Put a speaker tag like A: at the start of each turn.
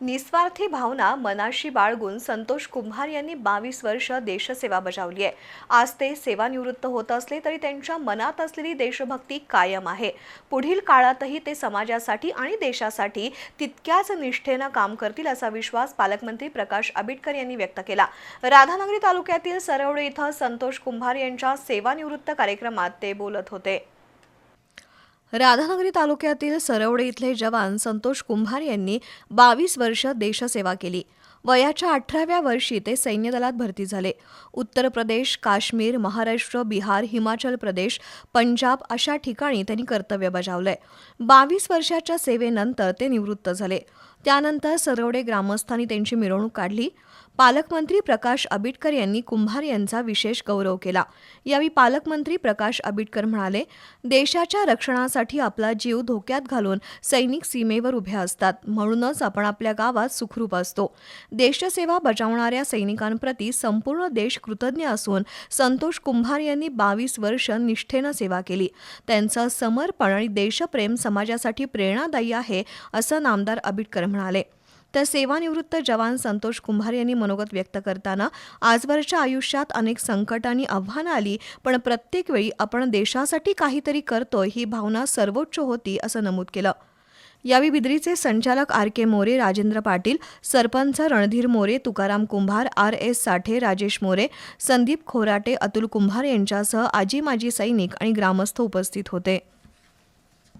A: निस्वार्थी भावना मनाशी बाळगून संतोष कुंभार यांनी बावीस वर्ष देशसेवा बजावली आहे. आज ते सेवानिवृत्त होत असले तरी त्यांच्या मनात असलेली देशभक्ती कायम आहे. पुढील काळातही ते समाजासाठी आणि देशासाठी तितक्याच निष्ठेनं काम करतील असा विश्वास पालकमंत्री प्रकाश आंबेडकर यांनी व्यक्त केला. राधानगरी तालुक्यातील सरवडे इथं संतोष कुंभार यांच्या सेवानिवृत्त कार्यक्रमात ते बोलत होते. राधानगरी तालुक्यातील सरवडे इथले जवान संतोष कुंभार यांनी बावीस वर्ष देशसेवा केली. वयाच्या अठराव्या वर्षी ते सैन्य दलात भरती झाले. उत्तर प्रदेश काश्मीर महाराष्ट्र बिहार हिमाचल प्रदेश पंजाब अशा ठिकाणी त्यांनी कर्तव्य बजावलंय. बावीस वर्षाच्या सेवेनंतर ते निवृत्त झाले. त्यानंतर सरवडे ग्रामस्थांनी त्यांची मिरवणूक काढली. पालकमंत्री प्रकाश आबिटकर यांनी कुंभार यांचा विशेष गौरव केला. यावेळी पालकमंत्री प्रकाश आबिटकर म्हणाले देशाच्या रक्षणासाठी आपला जीव धोक्यात घालून सैनिक सीमेवर उभे असतात. म्हणूनच आपण आपल्या गावात सुखरूप असतो. देशसेवा बजावणाऱ्या सैनिकांप्रती संपूर्ण देश कृतज्ञ असून संतोष कुंभार यांनी बावीस वर्ष निष्ठेनं सेवा केली. त्यांचं समर्पण आणि देशप्रेम समाजासाठी प्रेरणादायी आहे असं नामदार आबिटकर म्हणाले. तर सेवानिवृत्त जवान संतोष कुंभार यांनी मनोगत व्यक्त करताना आजवरच्या आयुष्यात अनेक संकट आणि आव्हानं आली पण प्रत्येक वेळी आपण देशासाठी काहीतरी करतोय ही भावना सर्वोच्च होती असं नमूद केलं. यावेळी बिद्रीचे संचालक R K More Rajendra Patil sarpanch Randhir More Tukaram Kumbhar R S Sathe Rajesh More Sandeep Khorate Atul Kumbhar यांच्यासह आजी माजी सैनिक आणि ग्रामस्थ उपस्थित होते.